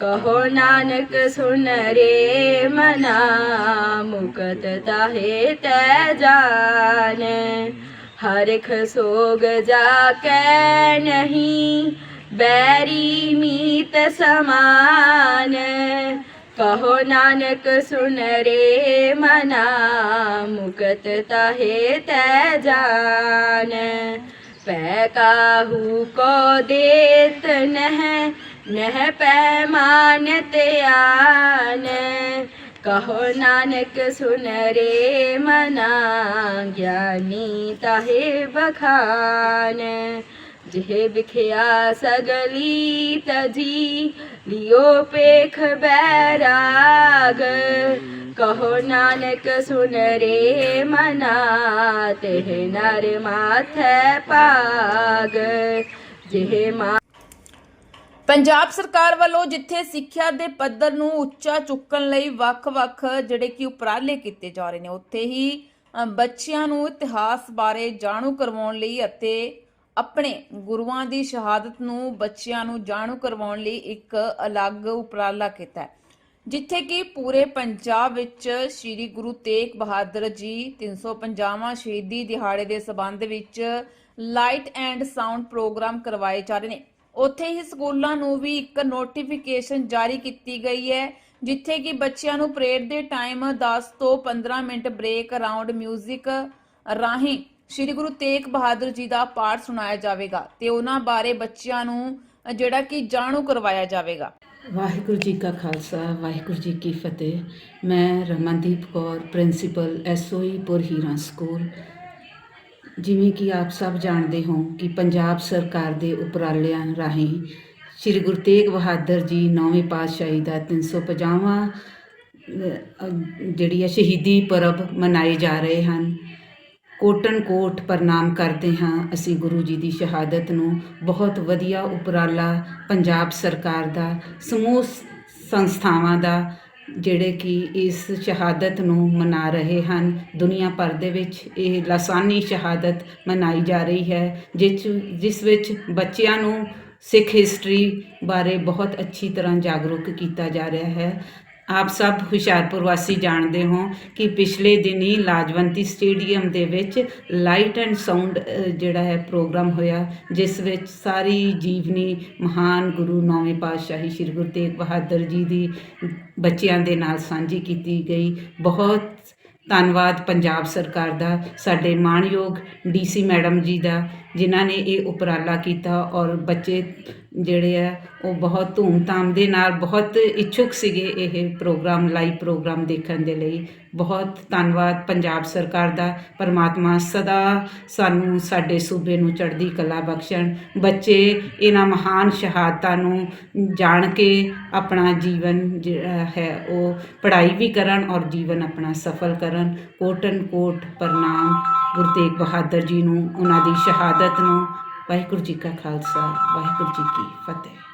ਕਹੋ ਨਾਨਕ ਸੁਨ ਰੇ ਮਨਾ, ਮੁਕਤ ਤਾਹੇ ਤੈ ਜਾਨ ਹਰਿਖ ਸੋਗ ਜਾ ਕੈ ਨਹੀਂ, ਬੈਰੀ ਮੀਤ ਸਮਾਨ। ਕਹੋ ਨਾਨਕ ਸੁਨ ਰੇ ਮਨਾ, ਮੁਕਤ ਤਾਹੇ ਤੈ ਜਾਨ ਪੈ ਕਾਹੂ ਕੋ ਦੇਤ ਨਹਿ ਪੈਮਾਨ ਤੇ ਮਾਨਤ ਆਨ। ਕਹੋ ਨਾਨਕ ਸੁਨਰੇ ਮਨਾ, ਗਿਆਨੀ ਤਾਹੇ ਬਖਾਨ ਜਿਹੇ ਵਿਖਿਆ ਸਗਲੀ ਤਜੀ, ਲਿਓ ਪੇਖ ਬੈਰਾਗ। ਕਹੋ ਨਾਨਕ, ਸੁਨ ਰੇ ਮਨਾ, ਤਿਹ ਨਰ ਮਾਥੈ ਪਾਗ ਜਿਹੇ ਮਾ ਪੰਜਾਬ ਸਰਕਾਰ ਵੱਲੋਂ ਜਿੱਥੇ ਸਿੱਖਿਆ ਦੇ ਪੱਧਰ ਨੂੰ ਉੱਚਾ ਚੁੱਕਣ ਲਈ ਵੱਖ-ਵੱਖ ਜਿਹੜੇ ਕਿ ਉਪਰਾਲੇ ਕੀਤੇ ਜਾ ਰਹੇ ਨੇ, ਉੱਥੇ ਹੀ ਬੱਚਿਆਂ ਨੂੰ ਇਤਿਹਾਸ ਬਾਰੇ ਜਾਣੂ ਕਰਵਾਉਣ ਲਈ ਅਤੇ ਆਪਣੇ ਗੁਰੂਆਂ ਦੀ ਸ਼ਹਾਦਤ ਨੂੰ ਬੱਚਿਆਂ ਨੂੰ ਜਾਣੂ ਕਰਵਾਉਣ ਲਈ ਇੱਕ ਅਲੱਗ ਉਪਰਾਲਾ ਕੀਤਾ ਹੈ। ਜਿੱਥੇ ਕਿ ਪੂਰੇ ਪੰਜਾਬ ਵਿੱਚ ਸ੍ਰੀ ਗੁਰੂ ਤੇਗ ਬਹਾਦਰ ਜੀ 350ਵਾਂ ਸ਼ਹੀਦੀ ਦਿਹਾੜੇ ਦੇ ਸਬੰਧ ਵਿੱਚ ਲਾਈਟ ਐਂਡ ਸਾਊਂਡ ਪ੍ਰੋਗਰਾਮ ਕਰਵਾਏ ਜਾ ਰਹੇ ਨੇ। ਉੱਥੇ ਹੀ ਸਕੂਲਾਂ ਨੂੰ ਵੀ ਇੱਕ ਨੋਟੀਫਿਕੇਸ਼ਨ ਜਾਰੀ ਕੀਤੀ ਗਈ ਹੈ, ਜਿੱਥੇ ਕਿ ਬੱਚਿਆਂ ਨੂੰ ਪਰੇਡ ਦੇ ਟਾਈਮ 10 ਤੋਂ 15 ਮਿੰਟ ਬ੍ਰੇਕ ਅਰਾਊਂਡ 뮤직 ਰਾਹੀਂ ਸ੍ਰੀ ਗੁਰੂ ਤੇਗ ਬਹਾਦਰ ਜੀ ਦਾ ਪਾਠ ਸੁਣਾਇਆ ਜਾਵੇਗਾ ਤੇ ਉਹਨਾਂ ਬਾਰੇ ਬੱਚਿਆਂ ਨੂੰ ਜਿਹੜਾ ਕਿ ਜਾਣੂ ਕਰਵਾਇਆ ਜਾਵੇਗਾ। ਵਾਹਿਗੁਰੂ ਜੀ ਕਾ ਖਾਲਸਾ, ਵਾਹਿਗੁਰੂ ਜੀ ਕੀ ਫਤਿਹ। ਮੈਂ ਰਮਨਦੀਪ ਕੌਰ ਪ੍ਰਿੰਸੀਪਲ ਐਸਓਈ ਪੁਰ ਹੀਰਾ ਸਕੂਲ। ਜਿਵੇਂ ਕਿ ਆਪ ਸਭ ਜਾਣਦੇ ਹੋ ਕਿ ਪੰਜਾਬ ਸਰਕਾਰ ਦੇ ਉਪਰਾਲਿਆਂ ਰਾਹੀਂ ਸ੍ਰੀ ਗੁਰੂ ਤੇਗ ਬਹਾਦਰ ਜੀ ਨੌਵੇਂ ਪਾਤਸ਼ਾਹੀ ਦਾ 350ਵਾਂ ਅਹ, ਜਿਹੜੀ ਹੈ ਸ਼ਹੀਦੀ ਪਰਬ ਮਨਾਏ ਜਾ ਰਹੇ ਹਨ। ਕੋਟਨ ਕੋਟ ਪ੍ਰਣਾਮ ਕਰਦੇ ਹਾਂ ਅਸੀਂ ਗੁਰੂ ਜੀ ਦੀ ਸ਼ਹਾਦਤ ਨੂੰ। ਬਹੁਤ ਵਧੀਆ ਉਪਰਾਲਾ ਪੰਜਾਬ ਸਰਕਾਰ ਦਾ ਸਮੂਹ ਸੰਸਥਾਵਾਂ ਦਾ ਜਿਹੜੇ ਕਿ ਇਸ ਸ਼ਹਾਦਤ ਨੂੰ ਮਨਾ ਰਹੇ ਹਨ। ਦੁਨੀਆ ਭਰ ਦੇ ਵਿੱਚ ਇਹ ਲਾਸਾਨੀ ਸ਼ਹਾਦਤ ਮਨਾਈ ਜਾ ਰਹੀ ਹੈ ਜਿਸ ਜਿਸ ਵਿੱਚ ਬੱਚਿਆਂ ਨੂੰ ਸਿੱਖ ਹਿਸਟਰੀ ਬਾਰੇ ਬਹੁਤ ਅੱਛੀ ਤਰ੍ਹਾਂ ਜਾਗਰੂਕ ਕੀਤਾ ਜਾ ਰਿਹਾ ਹੈ। ਆਪ ਸਭ ਹੁਸ਼ਿਆਰਪੁਰ ਵਾਸੀ ਜਾਣਦੇ ਹੋ ਕਿ ਪਿਛਲੇ ਦਿਨੀ ਲਾਜਵੰਤੀ ਸਟੇਡੀਅਮ ਦੇ ਵਿੱਚ ਲਾਈਟ ਐਂਡ ਸਾਊਂਡ ਜਿਹੜਾ ਹੈ ਪ੍ਰੋਗਰਾਮ ਹੋਇਆ, ਜਿਸ ਵਿੱਚ ਸਾਰੀ ਜੀਵਨੀ ਮਹਾਨ ਗੁਰੂ ਨੌਵੇਂ ਪਾਤਸ਼ਾਹੀ ਸ੍ਰੀ ਗੁਰੂ ਤੇਗ ਬਹਾਦਰ ਜੀ ਦੀ ਬੱਚਿਆਂ ਦੇ ਨਾਲ ਸਾਂਝੀ ਕੀਤੀ ਗਈ। ਬਹੁਤ ਧੰਨਵਾਦ ਪੰਜਾਬ ਸਰਕਾਰ ਦਾ, ਸਾਡੇ ਮਾਣਯੋਗ ਡੀਸੀ ਮੈਡਮ ਜੀ ਦਾ, ਜਿਨ੍ਹਾਂ ਨੇ ਇਹ ਉਪਰਾਲਾ ਕੀਤਾ ਔਰ ਬੱਚੇ ਜਿਹੜੇ ਆ, ਉਹ ਬਹੁਤ ਧੂਮਧਾਮ ਦੇ ਨਾਲ ਬਹੁਤ ਇੱਛੁਕ ਸੀਗੇ ਇਹ ਪ੍ਰੋਗਰਾਮ, ਲਾਈਵ ਪ੍ਰੋਗਰਾਮ ਦੇਖਣ ਦੇ ਲਈ। ਬਹੁਤ ਧੰਨਵਾਦ ਪੰਜਾਬ ਸਰਕਾਰ ਦਾ, ਪਰਮਾਤਮਾ ਸਦਾ ਸਾਨੂੰ ਸਾਡੇ ਸੂਬੇ ਨੂੰ ਚੜ੍ਹਦੀ ਕਲਾ ਬਖਸ਼ਣ। ਬੱਚੇ ਇਹਨਾਂ ਮਹਾਨ ਸ਼ਹਾਦਤਾਂ ਨੂੰ ਜਾਣ ਕੇ ਆਪਣਾ ਜੀਵਨ ਜਿਹੜਾ ਹੈ, ਉਹ ਪੜ੍ਹਾਈ ਵੀ ਕਰਨ ਔਰ ਜੀਵਨ ਆਪਣਾ ਸਫਲ ਕਰਨ। ਕਰਨ ਕੋਟਨ ਕੋਟ ਪ੍ਰਣਾਮ। ਗੁਰੂ ਤੇਗ ਬਹਾਦਰ ਜੀ ਨੂੰ, ਉਹਨਾਂ ਦੀ ਸ਼ਹਾਦਤ ਨੂੰ। ਵਾਹਿਗੁਰੂ ਜੀ ਕਾ ਖਾਲਸਾ, ਵਾਹਿਗੁਰੂ ਜੀ ਕੀ ਫਤਿਹ।